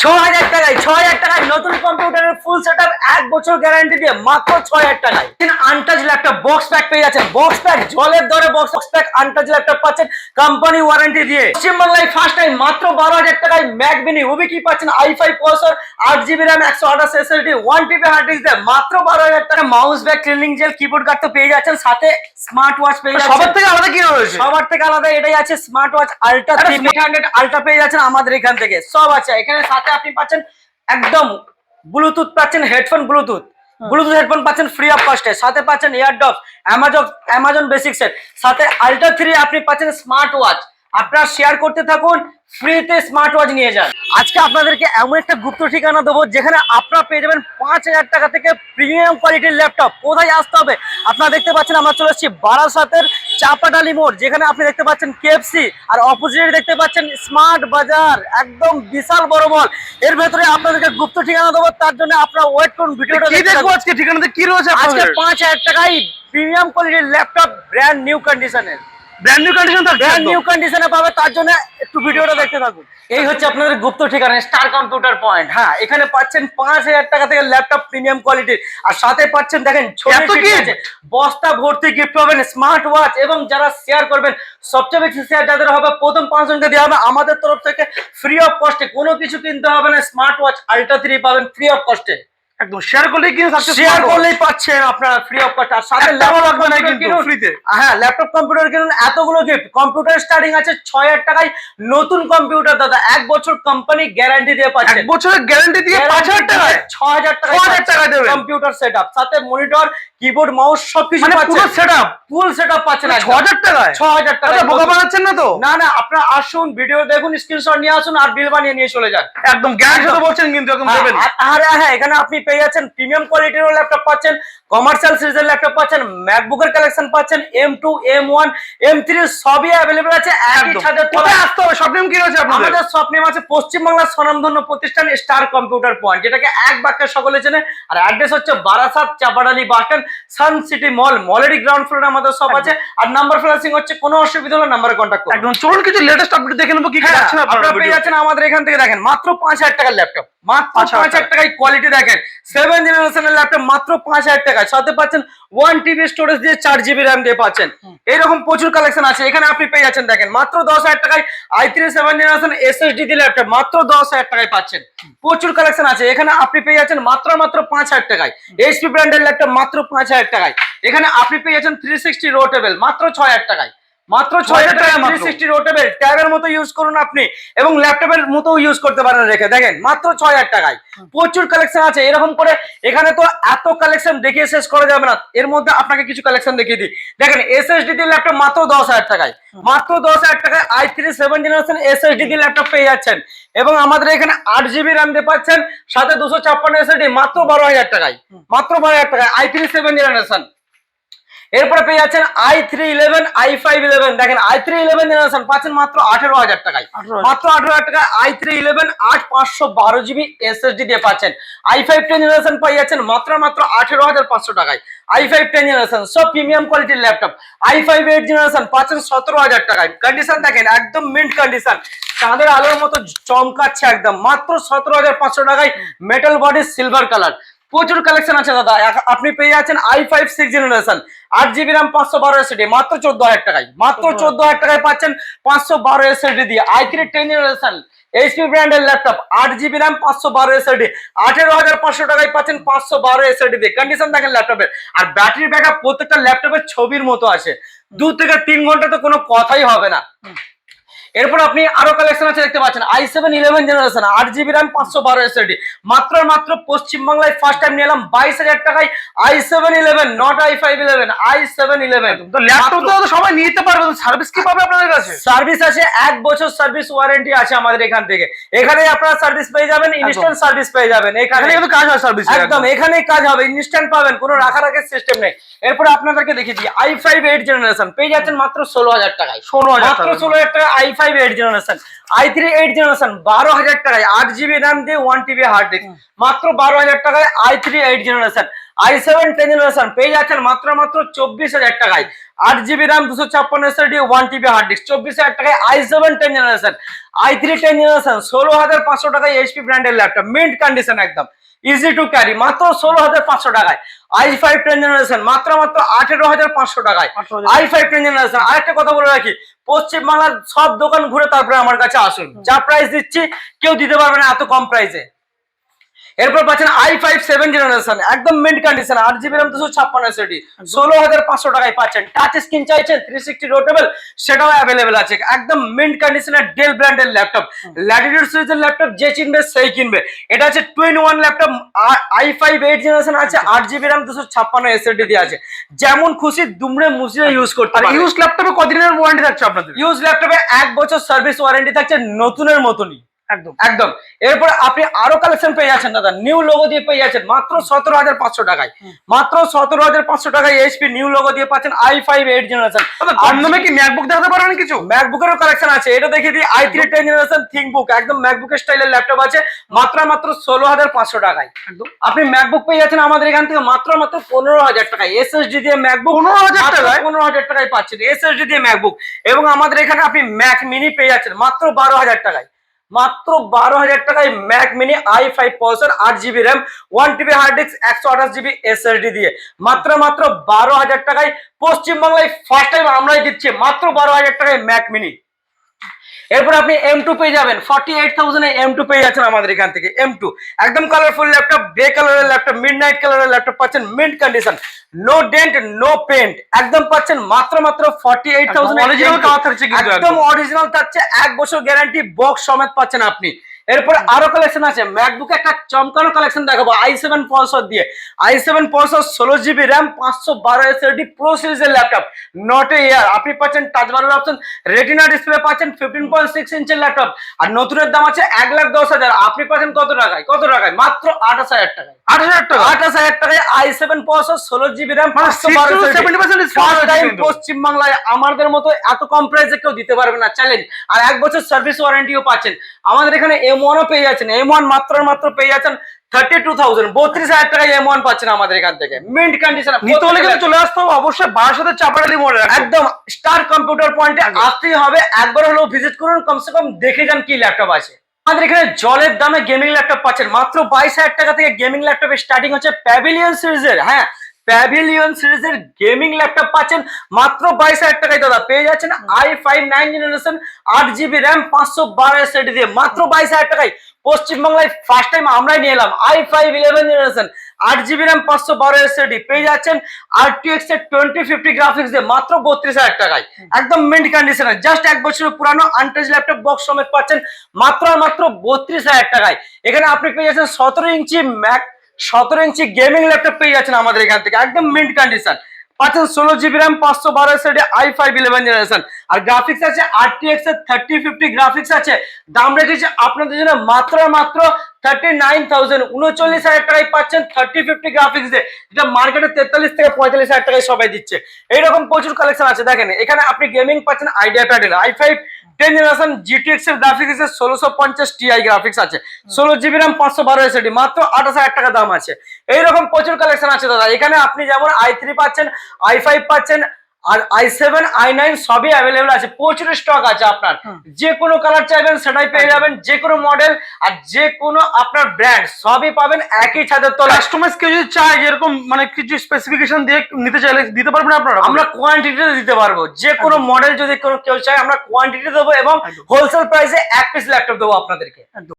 ছ হাজার টাকায় ছ হাজার টাকায় নতুন কম্পিউটারের ফুল সেট এক বছর গ্যারান্টি দিয়ে মাত্র হাজার টাকায়। আনটাচ ল্যাপটপ বক্স প্যাক পেয়ে যাচ্ছেন। বক্স প্যাক জলের দরে বক্স প্যাক আনটাচ ল্যাপটপ পাচ্ছেন কোম্পানি ওয়ারেন্টি দিয়ে। পশ্চিমবাংলায় ফার্স্ট টাইম মাত্র বারো হাজার টাকায় ম্যাক মিনি কি পাচ্ছেন? আই ফাইভ প্রসেসর আট জিবি র্যাম একশো আঠাশ ওয়ান টিবি হার্ড ডিস্ক দিয়ে মাত্র বারো হাজার টাকা mouse bag cleaning gel keyboard guard তো পেয়ে যাচ্ছেন। সাথে স্মার্ট ওয়াচ পেয়ে যাচ্ছেন। সবার থেকে আলাদা কি রয়েছে? সবার থেকে আলাদা এটাই আছে smart watch ultra three hundred ultra পেয়ে যাচ্ছেন আমাদের এখান থেকে। সব আছে। এখানে সাথে আপনি পাচ্ছেন একদম ব্লুটুথ পাচ্ছেন হেডফোন ব্লুটুথ ব্লুটুথ হেডফোন পাচ্ছেন ফ্রি অফ কস্টে সাথে পাচ্ছেন Airdopes Amazon Amazon basic set সাথে আলট্রা থ্রি আপনি পাচ্ছেন স্মার্ট ওয়াচ আপনারা শেয়ার করতে থাকুন ফ্রিতে স্মার্ট ওয়াচ নিয়ে যান। আজকে আপনাদেরকে এমন একটা গুপ্ত ঠিকানা দেবো যেখানে আপনারা পেয়ে যাবেন পাঁচ হাজার টাকা থেকে প্রিমিয়াম কোয়ালিটির ল্যাপটপ কোথায় আসতে হবে? আপনারা দেখতে পাচ্ছেন আমরা চলে এসেছি বারাসাতের চাপাডালি মোড় যেখানে আপনি দেখতে পাচ্ছেন কেএফসি আর অপোজিটে দেখতে পাচ্ছেন স্মার্ট বাজার একদম বিশাল বড় মল এর ভেতরে আপনাদেরকে গুপ্ত ঠিকানা দেবো তার জন্য আপনারা ওয়েট করুন ভিডিওটা দেখব আজকে ঠিকানাতে? কি রয়েছে আজকে পাঁচ হাজার টাকায় প্রিমিয়াম কোয়ালিটির ল্যাপটপ ব্র্যান্ড নিউ কন্ডিশনের ব্র্যান্ড নিউ কন্ডিশন থাকছে ব্র্যান্ড। নিউ কন্ডিশনে পাবে তার জন্য একটু ভিডিওটা দেখতে থাকুন। এই হচ্ছে আপনাদের গুপ্ত ঠিকানা স্টার কম্পিউটার পয়েন্ট হ্যাঁ এখানে পাচ্ছেন পাঁচ হাজার টাকা থেকে ল্যাপটপ প্রিমিয়াম কোয়ালিটির। আর সাথে পাচ্ছেন দেখেন ছোট আছে বস্তা ভর্তি গিফট পাবেন স্মার্ট ওয়াচ এবং যারা শেয়ার করবেন সবচেয়ে বেশি শেয়ার যাদের হবে প্রথম পাঁচজনকে দেওয়া হবে। আমাদের তরফ থেকে ফ্রি অফ কস্টে কোনো কিছু কিনতে হবে না স্মার্ট ওয়াচ আলট্রা থ্রি পাবেন ফ্রি অফ কস্টে একদম শেয়ার করলেই শেয়ার করলেই পাচ্ছেন আপনারা ফ্রি অফ কস্ট আর সাথে ল্যাপটপ লাগবে না কিন্তু, কিনুন। free তে। হ্যাঁ ল্যাপটপ কম্পিউটার কিনুন এতগুলো গিফট কম্পিউটার স্টার্টিং আছে ছয় হাজার টাকায় নতুন কম্পিউটার দাদা এক বছর কোম্পানি গ্যারান্টি দিয়ে এক বছরের গ্যারান্টি দিয়ে পাঁচ হাজার টাকায়? ছ হাজার টাকা 6,000 টাকায় দেবেন। কম্পিউটার সাথে মনিটর কিবোর্ড মাউস সবকিছু পুরো পাচ্ছেন set up full set up পাচ্ছেন ছ হাজার টাকায়? ছ হাজার টাকা আচ্ছা বোকা বানাচ্ছেন না তো? না না আপনারা আসুন ভিডিও দেখুন স্ক্রিনশট নিয়ে আসুন আর বিল বানিয়ে নিয়ে চলে যান। একদম গ্যারান্টি বলছেন কিন্তু একদম দেবেন হ্যাঁ, আর আর হ্যাঁ এখানে আপনি পেয়ে যাচ্ছেন প্রিমিয়াম কোয়ালিটির ল্যাপটপ পাচ্ছেন কমার্শিয়াল সিরিজের ল্যাপটপ পাচ্ছেন ম্যাকবুকের কালেকশন পাচ্ছেন M two M one M three সবই অ্যাভেলেবল আছে একই ছাদের তলায়। আসতে হবে? সব কি রয়েছে আমাদের স্বপ্নেম আছে পশ্চিমবাংলার স্বনামধন্য প্রতিষ্ঠান স্টার কম্পিউটার পয়েন্ট যেটাকে এক বাক্যে সকলে চেনে। আর অ্যাড্রেস হচ্ছে Barasat Chapadali Sun City mall মলেরই ground ফ্লোরে আমাদের সব আছে। আর নাম্বার ফ্লাসিং হচ্ছে কোনো অসুবিধা হলে নাম্বারে কন্ট্যাক্ট করুন। একদম। চলুন কিছু লেটেস্ট আপডেট দেখে নেব কি হ্যাঁ, আপনারা পেয়ে যাচ্ছেন আমাদের এখান থেকে দেখেন মাত্র পাঁচ হাজার টাকার ল্যাপটপ মাত্র পাঁচ হাজার টাকায় কোয়ালিটি দেখেন। সেভেন জেনারেশনের ল্যাপটপ মাত্র পাঁচ হাজার টাকায়। সাথে পাচ্ছেন ওয়ান টিবি স্টোরেজ দিয়ে চার জিবি র্যাম দিয়ে পাচ্ছেন। এরকম প্রচুর কালেকশন আছে। এখানে আপনি পেয়ে যাচ্ছেন দেখেন মাত্র দশ হাজার টাকায় i three seven generation SSD দিয়ে ল্যাপটপ মাত্র দশ হাজার টাকায় পাচ্ছেন। প্রচুর কালেকশন আছে। এখানে আপনি পেয়ে যাচ্ছেন মাত্র মাত্র পাঁচ হাজার টাকায়। এইচপি ব্র্যান্ডের ল্যাপটপ মাত্র পাঁচ হাজার টাকায়। এখানে আপনি পেয়ে যাচ্ছেন থ্রি সিক্সটি রোটেবল মাত্র ছয় হাজার টাকায়। মাত্র ছয় থ্রি সিক্সটি রোটেবল ট্যাবের মতো ইউজ করুন আপনি এবং ল্যাপটপের মতো ইউজ করতে পারেন রেখে। দেখেন মাত্র ছয় হাজার টাকায়। প্রচুর কালেকশন আছে। এরকম করে এখানে তো এত কালেকশন দেখিয়ে শেষ করা যাবে না। এর মধ্যে আপনাকে কিছু কালেকশন দেখিয়ে দিই। দেখেন এসএসডি দিয়ে ল্যাপটপ মাত্র দশ হাজার টাকায়। মাত্র দশ হাজার টাকায় i three seven generation SSD দিয়ে ল্যাপটপ পেয়ে যাচ্ছেন। এবং আমাদের এখানে আট জিবি র্যাম দিয়ে পাচ্ছেন সাথে দুশো ছাপ্পান্ন এসএসডি মাত্র বারো হাজার টাকায়। মাত্র বারো হাজার টাকায় আই থ্রি সেভেন জেনারেশন এরপরে পেয়ে যাচ্ছেন i three eleven i five eleven দেখেন আই থ্রি ইলেভেন জেনারেশন পাচ্ছেন মাত্র আঠেরো হাজার টাকায়। মাত্র আঠেরো হাজার টাকায় আই থ্রি ইলেভেন আট পাঁচশো বারো জিবি এসএসডি দিয়ে পাচ্ছেন। আই ফাইভ টেন জেনারেশন পেয়ে যাচ্ছেন মাত্র মাত্র আঠেরো হাজার পাঁচশো টাকায়। আই ফাইভ টেন জেনারেশন সব প্রিমিয়াম কোয়ালিটির laptop i five eight generation পাচ্ছেন সতেরো হাজার টাকায়। কন্ডিশন দেখেন একদম মিন্ট কন্ডিশন চাঁদের আলোর মতো চমকাচ্ছে একদম। মাত্র সতেরো হাজার পাঁচশো টাকায় মেটাল বডি সিলভার কালার প্রচুর কালেকশন আছে দাদা। আপনি পেয়ে যাচ্ছেন আই ফাইভ সিক্স জেনারেশন আট জিবি র্যাম পাঁচশো বারো এসএডি মাত্র চোদ্দ হাজার টাকায়। মাত্র 14,000 চোদ্দ হাজার টাকায় পাচ্ছেন পাঁচশো বারো এসএডি দিয়ে। I three ten generation HP ব্র্যান্ডের ল্যাপটপ আট জিবি র্যাম পাঁচশো বারো এসএডি আঠেরো হাজার পাঁচশো টাকায় পাচ্ছেন পাঁচশো বারো এসএডি দিয়ে। কন্ডিশন দেখেন ল্যাপটপের আর ব্যাটারি ব্যাকআপ প্রত্যেকটা ল্যাপটপের ছবির মতো আছে। দু থেকে তিন ঘণ্টা তো কোনো কথাই হবে না। এরপর আপনি আরও কালেকশন আছে দেখতে পাচ্ছেন আই সেভেন ইলেভেন জেনারেশন আট জিবি র্যাম পাঁচশো বারো এসএডি মাত্র মাত্র পশ্চিমবাংলায় ফার্স্ট টাইম নিয়ে এলাম বাইশ হাজার টাকায় i seven eleven not i five eleven i seven eleven তো ল্যাপটপ তো সবাই নিতে পারবে সার্ভিস কি পাবে আপনাদের কাছে? সার্ভিস আছে এক বছর সার্ভিস ওয়ারেন্টি আছে আমাদের এখান থেকে। এখানে আপনারা সার্ভিস পেয়ে যাবেন ইনস্ট্যান্ট সার্ভিস পেয়ে যাবেন এখানে। এখানে কিন্তু কাজ হয় সার্ভিস একদম এখানেই কাজ হবে ইনস্ট্যান্ট পাবেন কোনো রাখা রাখার সিস্টেম নেই। এরপর আপনাদেরকে দেখিয়ে দিই আই ফাইভ এইট জেনারেশন পেয়ে যাচ্ছেন মাত্র ষোলো হাজার টাকায়। 16,000 মাত্র টাকায়। ষোলো হাজার টাকা i five eight generation i three eight generation বারো হাজার টাকায় আট জিবি র্যাম দিয়ে ওয়ান টিবি হার্ড ডিস্ক মাত্র বারো হাজার টাকায় i three eight generation i seven ten generation পেয়ে যাচ্ছেন মাত্র মাত্র চব্বিশ হাজার টাকায় আট জিবি র্যাম দুশো ছাপ্পান্ন SSD one TB hard disk চব্বিশ হাজার টাকায় i seven ten generation i three ten generation ষোলো হাজার পাঁচশো টাকায় এইচপি ব্র্যান্ডের ল্যাপটপ মিন্ট কন্ডিশন একদম ইজি টু ক্যারি মাত্র ষোলো হাজার পাঁচশো টাকায়। আই ফাইভ টেন জেনারেশন মাত্র মাত্র আঠেরো হাজার পাঁচশো টাকায়। আই ফাইভ টেন জেনারেশন আরেকটা কথা বলে রাখি পশ্চিম বাংলার সব দোকান ঘুরে তারপরে আমার কাছে আসুন। যা প্রাইস দিচ্ছি কেউ দিতে পারবে না এত কম প্রাইসে এরপর পাচ্ছেন আই ফাইভ সেভেন জেনারেশন একদম মিন্ট কন্ডিশন আট জিবি র্যাম দুশো ছাপ্পান্ন এসএডি ষোলো হাজার পাঁচশো টাকায় পাচ্ছেন। টাচ স্ক্রিন চাইছেন থ্রি সিক্সটি রোটেবল সেটাও অ্যাভেলেবেল আছে। একদম মিন্ট কন্ডিশনের ডেল ব্র্যান্ডের ল্যাপটপ ল্যাটিটিউড সিরিজের ল্যাপটপ যে কিনবে সেই কিনবে। এটা আছে two in one laptop i five eight generation আছে আট জিবি র্যাম দুশো ছাপ্পান্ন এসএডি দিয়ে আছে। যেমন খুশি দুমড়ে মুচড়ে ইউজ করতে পারে ইউজ ল্যাপটপে কতদিনের ওয়ারেন্টি থাকছে আপনাদের? ইউজ ল্যাপটপে এক বছর সার্ভিস ওয়ারেন্টি থাকছে নতুনের মতনই। একদম। একদম। এরপর আপনি আরও কালেকশন পেয়ে যাচ্ছেন দাদা। নিউ লোগো দিয়ে পেয়ে যাচ্ছেন। মাত্র সতেরো হাজার পাঁচশো টাকায়। মাত্র সতেরো হাজার পাঁচশো টাকায় এইচপি নিউ লোগো দিয়ে পাচ্ছেন আই ফাইভ এইট জেনারেশন কম দামে কি ম্যাকবুক দেখাতে পারবেন কিছু? ম্যাকবুকেরও কালেকশন আছে। এটা দেখিয়ে দিই i three ten generation ThinkBook একদম ম্যাকবুকের স্টাইলের ল্যাপটপ আছে। মাত্র মাত্র ষোলো হাজার পাঁচশো টাকায়। একদম। আপনি ম্যাকবুক পেয়ে যাচ্ছেন আমাদের এখান থেকে মাত্র মাত্র পনেরো হাজার টাকায়। এসএসডি দিয়ে ম্যাকবুক 15,000 টাকায়? পনেরো হাজার টাকায় পাচ্ছেন। এসএসডি দিয়ে ম্যাকবুক এবং আমাদের এখানে আপনি ম্যাক মিনি পেয়ে যাচ্ছেন। মাত্র বারো হাজার টাকায়। মাত্র বারো হাজার টাকায় Mac mini i five processor আট GB RAM one TB hard disk একশো আঠাশ জিবি এসএসডি দিয়ে। মাত্র মাত্র বারো হাজার টাকায় পশ্চিমবাংলায় ফার্স্ট টাইম আমরাই দিচ্ছি, মাত্র বারো হাজার টাকায় ম্যাক মিনি এরপর আপনি এম টু পেয়ে যাবেন। Forty eight thousand M two পেয়ে যাচ্ছেন আমাদের এখান থেকে। এম টু একদম কালারফুল ল্যাপটপ গ্রে কালারের ল্যাপটপ মিড নাইট কালারের ল্যাপটপ পাচ্ছেন mint condition no dent no paint একদম পাচ্ছেন মাত্র মাত্র ফর্টি এইট থাউজেন্ড অরিজিনাল একদম অরিজিনাল থাকছে এক বছর গ্যারান্টি বক্স সমেত পাচ্ছেন আপনি। এরপর আরও কালেকশন আছে। ম্যাকবুকে একটা চমকানো কালেকশন দেখাবো আই সেভেন পলসর দিয়ে। আই সেভেন পলসর ষোলো জিবি র্যাম পাঁচশো বারো এসএসডি প্রো সিরিজের ল্যাপটপ নট এ ইয়ার আপনি পাচ্ছেন টাচ বারের অপশন রেটিনা ডিসপ্লে পাচ্ছেন ফিফটিন পয়েন্ট সিক্স ইঞ্চের ল্যাপটপ আর নতুনের দাম আছে এক লাখ দশ হাজার। আপনি পাচ্ছেন কত টাকায়? কত টাকায়? মাত্র আঠাশ হাজার টাকায়। হাজার টাকা? আঠাশ হাজার টাকায় আই সেভেন পলসর ষোলো জিবি র্যাম মানে পাঁচশো বারো আমাদের মতো এত কম প্রাইসে কেউ দিতে পারবে না। চ্যালেঞ্জ আর এক বছর সার্ভিস ওয়ারেন্টিও পাচ্ছেন। আমাদের এখানে এম ওয়ানও পেয়ে যাচ্ছেন। এম ওয়ান মাত্র মাত্র পেয়ে যাচ্ছেন থার্টি টু থাউজেন্ড বত্রিশ হাজার টাকায় এম ওয়ান পাচ্ছেন আমাদের এখান থেকে। মিন্ট কন্ডিশন নিতে হলে কিন্তু চলে আসতে হবে। অবশ্যই সাথে চাপাটালি মনে রাখবেন। একদম স্টার কম্পিউটার পয়েন্টে আসতেই হবে। একবার হলেও ভিজিট করুন। কমসে কম দেখে যান কি ল্যাপটপ আছে। আমাদের এখানে জলের দামে গেমিং ল্যাপটপ পাচ্ছেন। মাত্র বাইশ হাজার টাকা থেকে গেমিং ল্যাপটপের স্টার্টিং হচ্ছে প্যাভিলিয়ন সিরিজের হ্যাঁ প্যাভিলিয়ন সিরিজের গেমিং ল্যাপটপ পাচ্ছেন মাত্র বাইশ হাজার টাকায় দাদা। পেয়ে যাচ্ছেন আই ফাইভ নাইন জেনারেশন আট জিবি র্যাম পাঁচশো বারো এসএডি দিয়ে। মাত্র বাইশ হাজার টাকায়। পশ্চিমবাংলায় ফার্স্ট টাইম আমরাই নিয়ে এলাম। আই ফাইভ ইলেভেন জেনারেশন আট জিবি র্যাম পাঁচশো বারো এসএডি পেয়ে যাচ্ছেন আর টি এক্সের টোয়েন্টি ফিফটি গ্রাফিক্স দিয়ে। মাত্র বত্রিশ হাজার টাকায়। একদম মিন্ট কন্ডিশনে জাস্ট এক বছরের পুরানো আনটাচ ল্যাপটপ বক্স সমেত পাচ্ছেন। মাত্র আর মাত্র বত্রিশ হাজার টাকায়। এখানে আপনি পেয়ে যাচ্ছেন সতেরো ইঞ্চি ম্যাক সতেরো ইঞ্চি গেমিং ল্যাপটপ পেয়ে যাচ্ছেন আমাদের এখান থেকে। একদম মিন্ট কন্ডিশন পাচ্ছেন ষোলো জিবি র্যাম পাঁচশো বারো SSD i five eleven generation R graphics আছে আর এক্সের থার্টি ফিফটি গ্রাফিক্স আছে। দাম রেখেছে আপনাদের জন্য মাত্র মাত্র থার্টি নাইন থাউজেন্ড উনচল্লিশ হাজার টাকায় পাচ্ছেন থার্টি ফিফটি গ্রাফিক্স দিয়ে। যেটা মার্কেটে তেতাল্লিশ থেকে পঁয়তাল্লিশ হাজার টাকায় সবাই দিচ্ছে। এইরকম প্রচুর কালেকশন আছে। দেখেন, এখানে আপনি গেমিং পাচ্ছেন IdeaPad i five ten generation GTX এর গ্রাফিক্স আছে, ষোলোশো পঞ্চাশ টিআই গ্রাফিক্স আছে। ষোলো জিবি র্যাম পাঁচশো বারো এসএডি মাত্র আঠাশ হাজার টাকা দাম আছে। এইরকম প্রচুর কালেকশন আছে দাদা। এখানে আপনি যেমন আই থ্রি পাচ্ছেন আই ফাইভ পাচ্ছেন আর আই সেভেন আই নাইন সবই অ্যাভেলেবল আছে। প্রচুর স্টক আছে আপনার। যে কোনো কালার চাইবেন সেটাই পেয়ে যাবেন। যে কোনো মডেল আর যে কোনো আপনার ব্র্যান্ড সবই পাবেন একই ছাদের তলায়। কাস্টমাইজ কেউ যদি চায় এরকম মানে কিছু স্পেসিফিকেশন দিয়ে নিতে চাইলে দিতে পারবেন আপনারা? আমরা কোয়ান্টিটিতে দিতে পারব। যে কোনো মডেল যদি কোনো কেউ চায় আমরা কোয়ান্টিটি দেবো এবং হোলসেল প্রাইসে এক পিস ল্যাপটপ দেবো আপনাদেরকে।